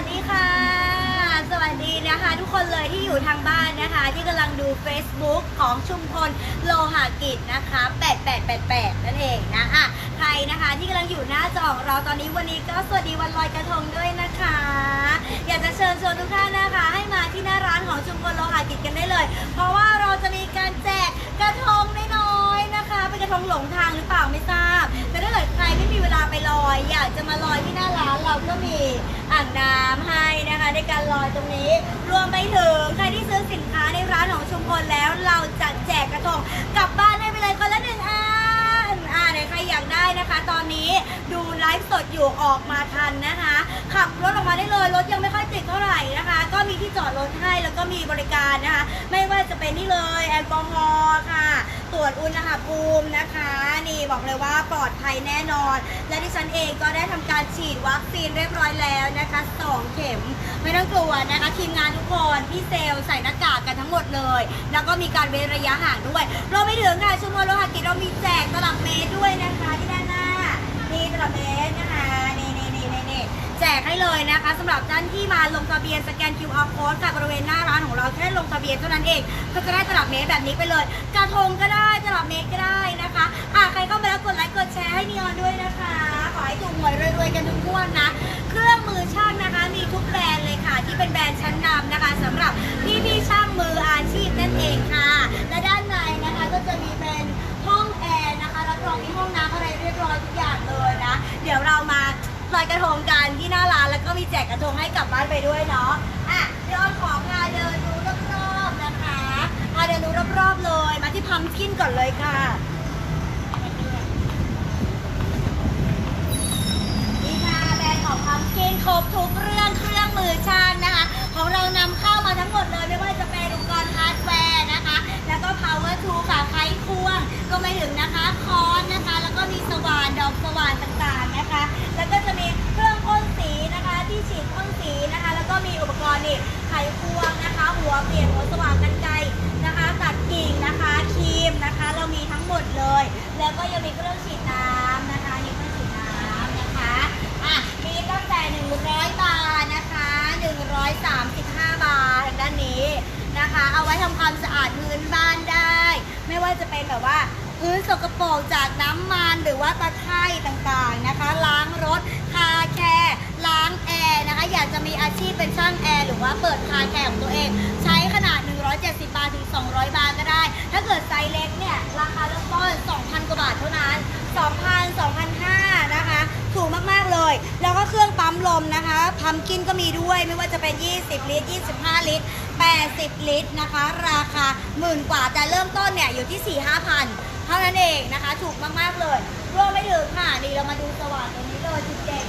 วัสดีค่ะ สวัสดีนะคะ ทุกคนเลยที่อยู่ทางบ้านนะคะ ที่กำลังดู Facebook ของชุมพลโลหะกิจนะคะ 8888 นั่นเองนะอะใครนะคะที่กำลังอยู่หน้าจอของเราตอนนี้วันนี้ก็สวัสดีวันลอยกระทงด้วยนะคะ อยากจะเชิญชวนทุกท่านนะคะ ให้มาที่หน้าร้านของชุมพลโลหะกิจกันได้เลย เพราะว่าเราจะมีการแจกกระทงน้อยๆน คะเป็นกระทงหลงทางหรือเปล่าไม่ทราบ แต่ถ้าเกิดใครไม่มีเวลาไปลอย อยากจะมาลอยที่หน้าร้านเราก็มีอ่างน้ำให้นะคะในการลอยตรงนี้ รวมไปถึงใครที่ซื้อสินค้าในร้านของชุมพลแล้วเราจะแจกกระทงกลับบ้านให้ไปเลยคนละหนึ่งอันอ่าไหนใครอยากได้นะคะ ตอนนี้ดูไลฟ์สดอยู่ออกมาทันนะคะ ขับรถออกมาได้เลยรถยังไม่ค่อยติดเท่าไหร่นะคะ ก็มีที่จอดรถให้แล้วก็มีบริการนะคะ ไม่ว่าจะเป็นนี่เลยแอลกอฮอล์ค่ะตรวจอุณหภูมินะคะ นี่บอกเลยว่าปลอดภัยแน่นอน และดิฉันเองก็ได้ทำการฉีดวัคซีนเรียบร้อยแล้วนะคะสองเข็มไม่ต้องกลัวนะคะทีมงานทุกคนพี่เซลใส่หน้ากากกันทั้งหมดเลย แล้วก็มีการเว้นระยะห่างด้วยเรวมไปถึงค่ะชุมพลโลหะกิจเรามีแจกตลับเมตรด้วยนะคะที่ด้านหน้านี่ตลับเมตรนะคะ แจกให้เลยนะคะสำหรับท่านที่มาลงทะเบียนสแกน QR code จากบริเวณหน้าร้านของเราแค่ลงทะเบียนเท่านั้นเอง ก็จะได้ตลับเมตรแบบนี้ไปเลย กระทงก็ได้ตลับเมตรก็ได้นะคะอะใครเข้ามาแล้วกดไลค์กดแชร์ให้นีออนด้วยนะคะ ขอให้ถูกหวยรวยๆกันทุกงวดนะ เครื่องมือช่างนะคะมีทุกแบรนด์เลยค่ะ ที่เป็นแบรนด์ชั้นนำนะคะสำหรับพี่ๆช่างมืออาชีพนั่นเองค่ะ และด้านในนะคะก็จะมีเป็น ลอยกระทงกันที่หน้าร้านแล้วก็มีแจกกระทงให้กลับบ้านไปด้วยเนาะอะเดี๋ยวเอาของพาเดินดูรอบๆนะคะพาเดินดูรอบๆเลย มาที่พัมกินก่อนเลยค่ะนี่ค่ะแบรนด์ของพัมกินครบทุกเรื่องเครื่องมือช่างนะคะ ของเรานำเข้ามาทั้งหมดเลยไม่ว่าจะ หัวเปลี่ยนหัวสว่านกันไกรนะคะ ตัดกิ่งนะคะครีมนะคะ เรามีทั้งหมดเลย แล้วก็ยังมีเครื่องฉีดน้ำนะคะนี่เครื่องฉีดน้ำนะคะอะมีตั้งแต่ 100 บาทนะคะ 135 บาทด้านนี้นะคะ เอาไว้ทำความสะอาดพื้นบ้านได้ ไม่ว่าจะเป็นแบบว่าพื้นสกปรกจากน้ำมันหรือว่าตะไคร่ต่างๆนะคะ ล้างรถคาแคร์ล้าง นะคะ อยากจะมีอาชีพเป็นช่างแอร์หรือว่าเปิดคาแคร์ของตัวเอง ใช้ขนาด 170 บาทถึง 200 บาทก็ได้ ถ้าเกิดไซส์เล็กเนี่ย ราคาเริ่มต้น 2,000 กว่าบาทเท่านั้น 2,000 2,500 นะคะ ถูกมาก ๆ เลย แล้วก็เครื่องปั๊มลมนะคะ พัมกินก็มีด้วยไม่ว่าจะเป็น 20 ลิตร 25 ลิตร 80 ลิตรนะคะ ราคาหมื่นกว่าแต่เริ่มต้นเนี่ยอยู่ที่ 4 5 0 0 0 เท่านั้นเองนะคะ ถูกมาก ๆ เลยรวมไปถึงค่ะนี่เรามาดูสว่านตรงนี้เลยจุดเด่น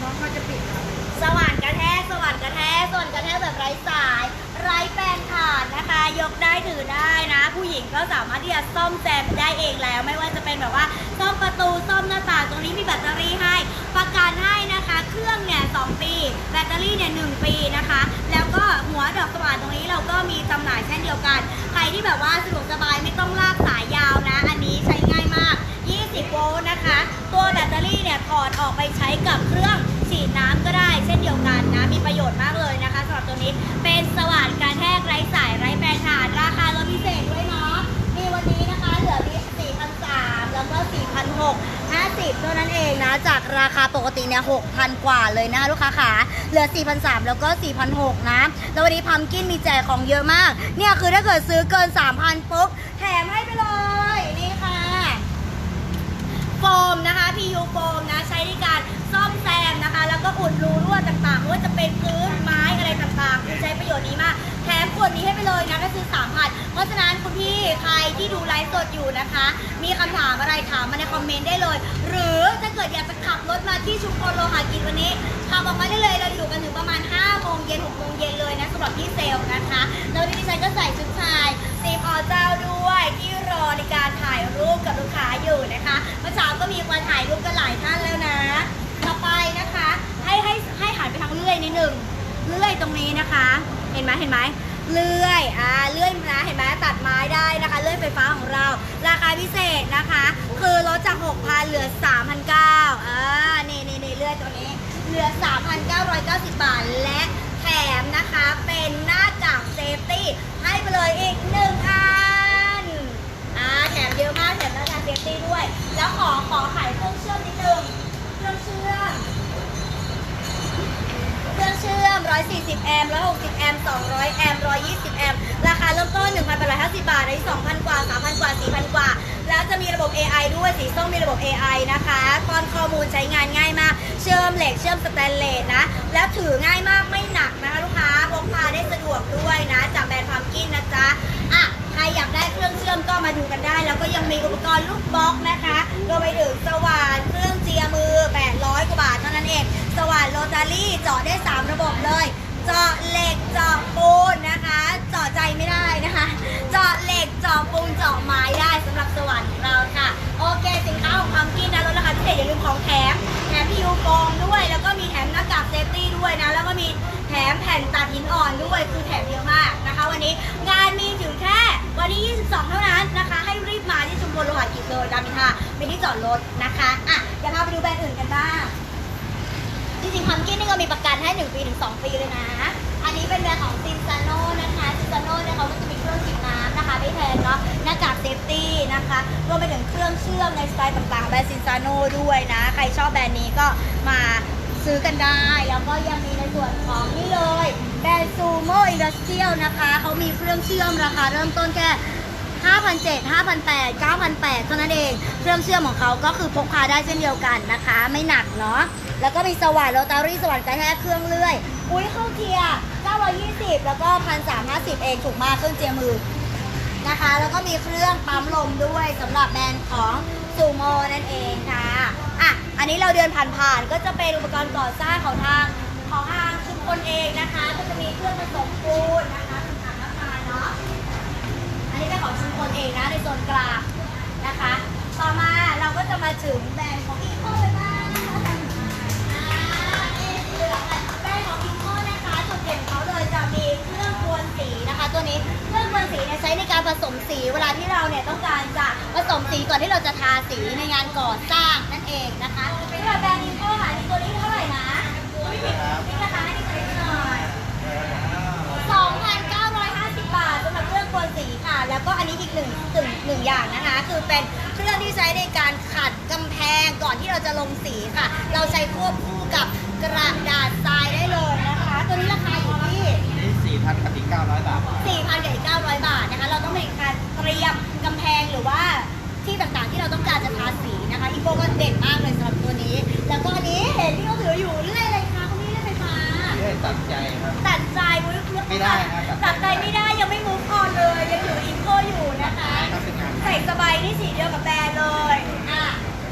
น้องเขาจะปิดแล้ว สว่านกระแทกสว่านกระแทกสว่านกระแทกแบบไร้สาย ไร้แปรงขาดนะคะ ยกได้ถือได้นะ ผู้หญิงก็สามารถที่จะซ่อมแซมได้เองแล้ว ไม่ว่าจะเป็นแบบว่าซ่อมประตูซ่อมหน้าต่างตรงนี้มีแบตเตอรี่ให้ ประกันให้นะคะ เครื่องเนี่ยสปี แบตเตอรี่เนี่ยหนึ่งปีนะคะ แล้วก็หัวดอกสว่านตรงนี้เราก็มีจำหน่ายเช่นเดียวกัน ใครที่แบบว่าสะดวกสบายไม่ต้องลากสายยาวนะ อันนี้ใช้ง่ายมาก 20 โวลต์นะคะ ตัวแบตเตอรี่เนี่ยถอดออกไปใช้กับเครื่องฉีดน้ำก็ได้เ4,390 เท่านั้นเองนะ จากราคาปกติเนี่ย 6,000 กว่าเลยนะคะลูกค้าขาเหลือ 4,300 แล้วก็ 4,600 นะ แล้ววันนี้พัมกินมีแจกของเยอะมาก เนี่ยคือถ้าเกิดซื้อเกิน 3,000 ปุ๊บ แถมให้ไปเลย นี่ค่ะ โฟมนะคะ PU โฟมนะ ใช้ในการซ่อมแซมนะคะ แล้วก็อุดรูรั่วต่างๆว่าจะเป็นพื้นไม้อะไรต่างๆ คือใช้ประโยชน์นี้มาก แถมขวดนี้ให้ไปเลยนะก็คือ3,000เพราะฉะนั้นคุณพี่ใครที่ดูไลฟ์สดอยู่นะคะ มีคำถามอะไรถามมาในคอมเมนต์ได้เลย หรือถ้าเกิดอยากจะขับรถมาที่ชุมพลโลหะกิจวันนี้ขับออกมาได้เลยเราอยู่กันถึงประมาณ5โมงเย็น6โมงเย็นเลยนะสำหรับพี่เซลนะคะแล้ววันนี้ดิฉันก็ใส่ชุดชายตีมอเจ้าด้วยที่รอในการถ่ายรูปกับลูกค้าอยู่นะคะเมื่อเช้าก็มีมาถ่ายรูปกันหลายท่านแล้วนะต่อไปนะคะ ให้ให้ให้หันไปทางเลื่อยนิดหนึ่งเลื่อยตรงนี้นะคะ เห็นไหมเห็นไหมเลื่อยอ่าเลื่อยนะเห็นไหมตัดไม้ได้นะคะ เลื่อยไฟฟ้าของเรา ราคาพิเศษนะคะ คือลดจาก 6,000 เหลือ 3,900อ่านี่นี่นี่เลื่อยตัวนี้ เหลือ 3,990 บาท และแถมนะคะเป็นหน้ากากเซฟตี้ให้ไปเลยอีกหนึ่งอันอ่าแถมเยอะมากแถมหน้ากากเซฟตี้ด้วย แล้วขอขอขายเครื่องเชื่อมนิดนึงเครื่องเชื่อม เชื่องเชื่อม 140 แอมป์ 160 แอมป์ 200 แอมป์ 120 แอมป์ ราคาเริ่มต้น 1,850 บาทใน2,000 กว่า 3,000 กว่า 4,000 กว่า แล้วจะมีระบบ AI ด้วย สีส้มมีระบบ AI นะคะป้อนข้อมูลใช้งานง่ายมาก เชื่อมเหล็ก เชื่อมสแตนเลสนะ แล้วถือง่ายมาก ไม่หนักนะคะลูกค้า พกพาได้สะดวกด้วยนะ จากแบรนด์พามกินนะจ๊ะ อะ อยากได้เครื่องเชื่อมก็มาดูกันได้ แล้วก็ยังมีอุปกรณ์ลูกบล็อกนะคะรวมไปถึงสว่านเครื่องเจียมือ 800 กว่าบาทเท่านั้นเอง สว่านโรตารี่เจาะได้ 3 ระบบเลย เจาะเหล็กเจาะปูนนะคะ เจาะใจไม่ได้นะคะ เจาะเหล็กเจาะปูนเจาะไม้ได้สำหรับสว่านของเราค่ะ โอเคสินค้าของความกินนะลดราคาพิเศษอย่าลืมของแถมแถมพิวโฟมด้วย แล้วก็มีแถมหน้ากากเซฟตี้ด้วยนะ แล้วก็มีแถมแผ่นตัดหินอ่อนด้วย คือแถมเยอะมากนะคะ วันนี้งานมีถึงแค่ วันที่ 22 เท่านั้นนะคะ ให้รีบมาที่ชุมพลโลหะกิจเลยรามอินทราเป็นที่จอดรถนะคะอะเดี๋ยวพาไปดูแบรนด์อื่นกันบ้าง จริงๆพัมกินนี่ก็มีประกันให้ 1 ปีถึง 2 ปีเลยนะ อันนี้เป็นแบรนด์ของซินซานโนนะคะซินซานโนเนี่ยเขาก็จะมีเครื่องฉีดน้ำนะคะไม่แพงเนาะหน้ากากเซฟตี้นะคะรวมไปถึงเครื่องเชื่อมในสไตล์ต่างๆแบรนด์ซินซานโนด้วยนะ ใครชอบแบรนด์นี้ก็มาซื้อกันได้ แล้วก็ยังมีในส่วนของนี่เลย แบรนด์ซูโม่อินดัสเทรียลนะคะเขามีเครื่องเชื่อมราคาเริ่มต้นแค่5,700 5,800 9,800เท่านั้นเอง เครื่องเชื่อมของเขาก็คือพกพาได้เช่นเดียวกันนะคะ ไม่หนักเนาะ แล้วก็มีสว่านโรตารี่สว่านกระแทกเครื่องเลื่อย อุ้ยเข้าเทียร์920 แล้วก็ 1,350 เองถูกมากเครื่องเจียมือนะคะ แล้วก็มีเครื่องปั๊มลมด้วยสำหรับแบรนด์ของซูโมนั่นเองค่ะ อะ อันนี้เราเดินผ่านๆ ก็จะเป็นอุปกรณ์ก่อสร้างของทางของทาง ชุมพลเองนะคะ ก็จะมีเครื่องผสมปูนนะคะต่างๆมากมายเนาะ อันนี้เป็นของชุมพลเองนะในโซนกลางนะคะ ต่อมาเราก็จะมาถึงแบรนด์ของอีโคเลยบ้างนะคะอ่านี่คือแบรนด์ของอีโคนะคะจุดเด่นของเขาเลยจะมีเครื่องกวนสีนะคะ ตัวนี้เครื่องกวนสีเนี่ยใช้ในการผสมสีเวลาที่เราเนี่ยต้องการจะผสมสีก่อนที่เราจะทาสีในงานก่อสร้างนั่นเองนะคะสำหรับแบรนด์อีโคค่ะนี่ตัวนี้เท่าไหร่นะ นี่ราคาให้ดิฉัน เป็นเครื่องที่ใช้ในการขัดกำแพงก่อนที่เราจะลงสีค่ะ เราใช้ควบคู่กับกระดาษทรายได้เลยนะคะ ตัวนี้ราคาอยู่ที่ นี่4,000กับอีก900บาท 4,000กับอีก900 บาทนะคะ เราต้องมีการเตรียมกำแพงหรือว่าที่ต่างๆที่เราต้องการจะทาสีนะคะ อีโบก็เด่นมากเลยสำหรับตัวนี้ แล้วก็อันนี้เห็นที่เขาถืออยู่เรื่อยอะไรคะเขาไม่เรื่อยไฟฟ้า เรื่อยตัดใจครับ ตัดใจอุ้ยไม่ได้นะตัตัดดใจใจไม่ได้ นี่สีเดียวกับแบรนด์เลย อะ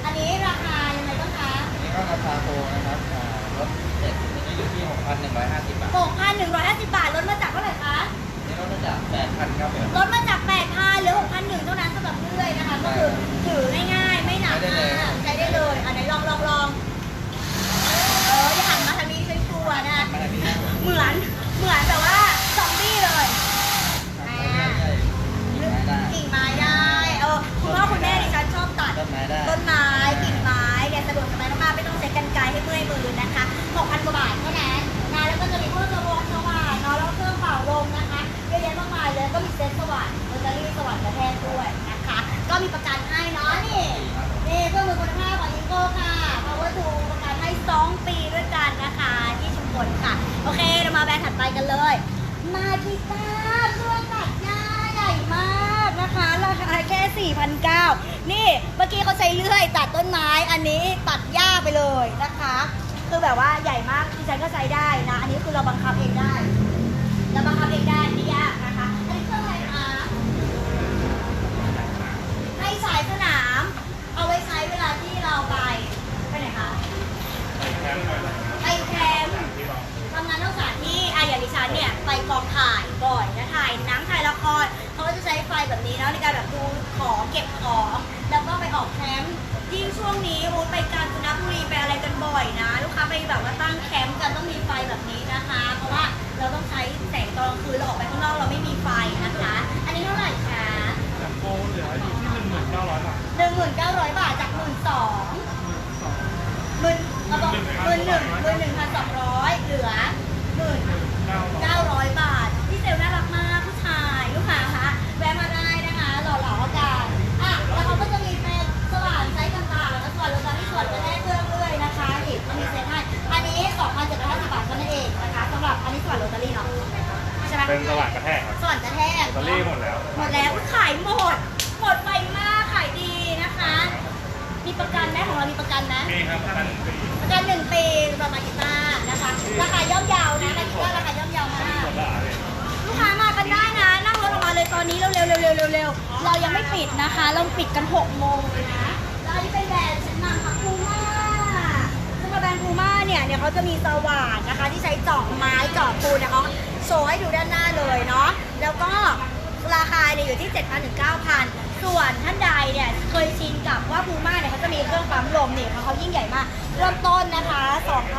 อันนี้ราคายังไงบ้างคะอันนี้ก็ราคาโปรนะครับอ่ารถเจ็ดนี่อยู่ที่6,150บาท6,150 บาทลดมาจากเท่าไหร่คะนี่ก็จะ8,000ลดมาจาก เลย มากีตาร์เครื่องตัดหญ้าใหญ่มากนะคะ ราคาแค่ 4,900 นี่เมื่อกี้เขาใช้เลื่อยตัดต้นไม้ อันนี้ตัดหญ้าไปเลยนะคะ คือแบบว่าใหญ่มากดิฉันก็ใช้ได้นะ อันนี้คือเราบังคับเองได้ เราบังคับเองได้ไม่ยากนะคะ อันนี้เครื่องอะไรคะให้สายสนาม เอาไว้ใช้เวลาที่เราไปไปไหนคะ ฉันเนี่ยไปกองถ่ายบ่อยนะถ่ายหนังถ่ายละครเขาก็จะใช้ไฟแบบนี้เนาะในการแบบดูของเก็บของ แล้วก็ไปออกแคมป์ยิ่งช่วงนี้โอ้ไปกาญจนบุรีไปอะไรกันบ่อยนะ ลูกค้าไปแบบว่าตั้งแคมป์กันต้องมีไฟแบบนี้นะคะ เพราะว่าเราต้องใช้แสงตอนกลางคืนเราออกไปข้างนอกเราไม่มีไฟนะคะ อันนี้เท่าไหร่คะจากโปรเหลืออยู่ที่1,900บาทหนึ่งหมื่นเก้าร้อยบาทจากหมื่นสองหมื่นเอาบอกหมื่นหนึ่งหมื่นหนึ่ง200เหลือหมื่น เป็นสว่านกระแทกครับส่วนกระแทกลอตเตอรี่หมดแล้ว หมดแล้วขายหมด หมดไปมากขายดีนะคะ มีประกันไหมของเรามีประกันไหมมีครับประกันหนึ่งปีประกันหนึ่งปีสำหรับมากิต้านะคะ ราคาย่อมเยาวนะมากิต้าราคาย่อมเยาวมาก หมดละเลยลูกค้ามากันได้นะ นั่งรถออกมาเลยตอนนี้เร็วๆเร็วๆเร็วๆเร็วๆเรายังไม่ปิดนะคะเราปิดกัน6โมงเลยนะแล้วอันนี้เป็นแบรนด์ชั้นนำค่ะพูม่าซึ่งแบรนด์พูม่าเนี่ยเนี่ยเขาจะมีสว่านนะคะ ที่ใช้เจาะไม้เจาะปูนเนี่ยเขา โชว์ให้ดูด้านหน้าเลยเนาะแล้วก็ราคาเนี่ยอยู่ที่ 7,000ถึง9,000 ส่วนท่านใดเนี่ยเคยชินกับว่าพูม่าเนี่ยเขาจะมีเครื่องปั๊มลมเนี่ยเขายิ่งใหญ่มาก เริ่มต้นนะคะ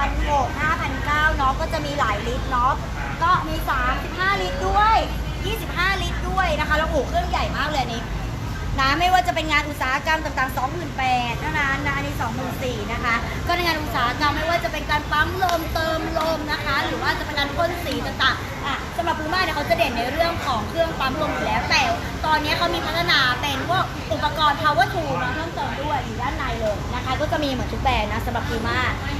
2,600 5,900เนาะก็จะมีหลายลิตรเนาะก็มี 35 ลิตรด้วย 25 ลิตรด้วยนะคะแล้วโอ้เครื่องใหญ่มากเลยนี้ นี้นะไม่ว่าจะเป็นงานอุตสาหกรรมต่างๆ 28,000เท่านั้นนะอันนี้24,000นะคะ ก็ในงานอุตสาหกรรมไม่ว่าจะเป็นการปั๊มลมเติมลมนะคะ หรือว่าจะเป็นการพ่นสีต่างๆอะสำหรับพูม่าเนี่ยเขาจะเด่นในเรื่องของเครื่องปั๊มลมอยู่แล้วแต่ ตอนนี้เขามีพัฒนาเป็นพวกอุปกรณ์ power tool มาเพิ่มเติมด้วยอยู่ด้านในเลยนะคะ ก็จะมีเหมือนทุกแบรนด์นะสำหรับพูม่า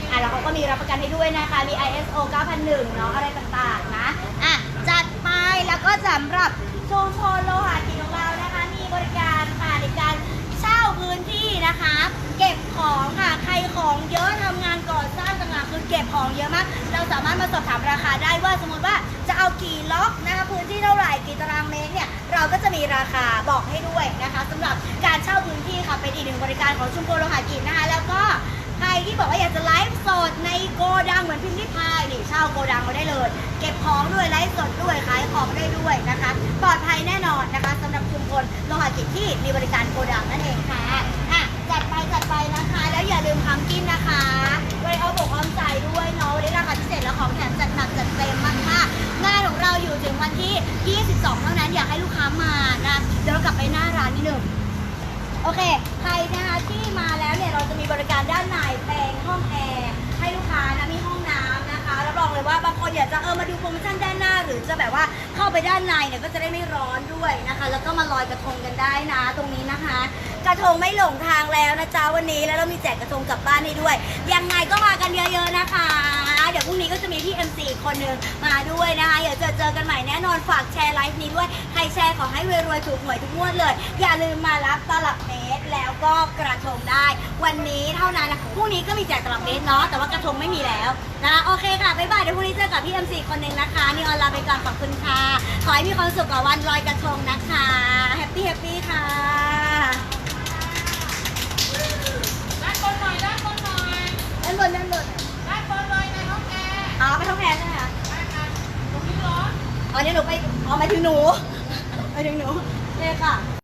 อะแล้วเขาก็มีรับประกันให้ด้วยนะคะมี ISO 9001เนาะอะไรต่างๆนะอะจัดไปแล้วก็สำหรับชุมชนโลหะกินของเรา บริการค่ะในการเช่าพื้นที่นะคะ เก็บของค่ะ ใครของเยอะทำงานก่อสร้างต่างๆคือเก็บของเยอะมาก เราสามารถมาสอบถามราคาได้ว่าสมมติว่าจะเอากี่ล็อกนะคะพื้นที่เท่าไหร่กี่ตารางเมตรเนี่ยเราก็จะมีราคาบอกให้ด้วยนะคะสำหรับการเช่าพื้นที่ค่ะเป็นอีกหนึ่งบริการของชุมพลโลหะกินนะคะ แล้วก็ ใครที่บอกว่าอยากจะไลฟ์สดในโกดังเหมือนพิมพ์ริพายนี่เช่าโกดังมาได้เลย เก็บของด้วยไลฟ์สดด้วยขายของได้ด้วยนะคะ ปลอดภัยแน่นอนนะคะสำหรับชุมชนโลหะกิจที่มีบริการโกดังนั่นเองค่ะอะจัดไปจัดไปนะคะ แล้วอย่าลืมทำกินนะคะไว้เอาบอกออมใจด้วยเนาะวันนี้ราคาพิเศษและของแถมจัดหนักจัดเต็มมากค่ะงานของเราอยู่ถึงวันที่ 22 เท่านั้นอยากให้ลูกค้ามานะเดี๋ยวเรากลับไปหน้าร้านนิดนึง โอเค ใครนะคะที่มาแล้วเนี่ยเราจะมีบริการด้านในเป็นห้องแอร์ให้ลูกค้านะมีห้องน้ำนะคะรับรองเลยว่าบางคนอยากจะเออมาดูโปรโมชั่นด้านหน้า หรือจะแบบว่าเข้าไปด้านในเนี่ยก็จะได้ไม่ร้อนด้วยนะคะ แล้วก็มาลอยกระทงกันได้นะ ตรงนี้นะคะ กระทงไม่หลงทางแล้วนะจ๊ะวันนี้แล้วเรามีแจกกระทงกลับบ้านให้ด้วย ยังไงก็มากันเยอะๆนะคะ เดี๋ยวพรุ่งนี้ก็จะมีพี่ MC อีกคนหนึ่งมาด้วยนะคะเดี๋ยวเจอเจอกันใหม่แน่นอนฝากแชร์ไลฟ์นี้ด้วย รแชร์ขอให้รวยๆถูกหวยทุกงวดเลย อย่าลืมมารับตลับเมตรแล้วก็กระทงได้ วันนี้เท่านั้นนะพรุ่งนี้ก็มีแจกตลับเมตรเนาะแต่ว่ากระทงไม่มีแล้วนะคะโอเคค่ะบ๊ายบายเดี๋ยวพรุ่งนี้เจอกับพี่ MC คนหนึ่งนะคะนี่ออนลาไปก่อนขอบคุณค่ะ ขอให้มีความสุขกับวันลอยกระทงนะคะแฮปปี้แฮปปี้ค่ะด้านบนหน่อยด้านบนหน่อยด้านบนด้านบนด้านบนเลยในห้องแอร์อ๋อไปท้องแพรใช่ไหมคะได้ค่ะตรงนี้ร้อนอ๋อเดี๋ยวหนูไปอ๋อหมายถึงหนู หมายถึงหนูเลยค่ะ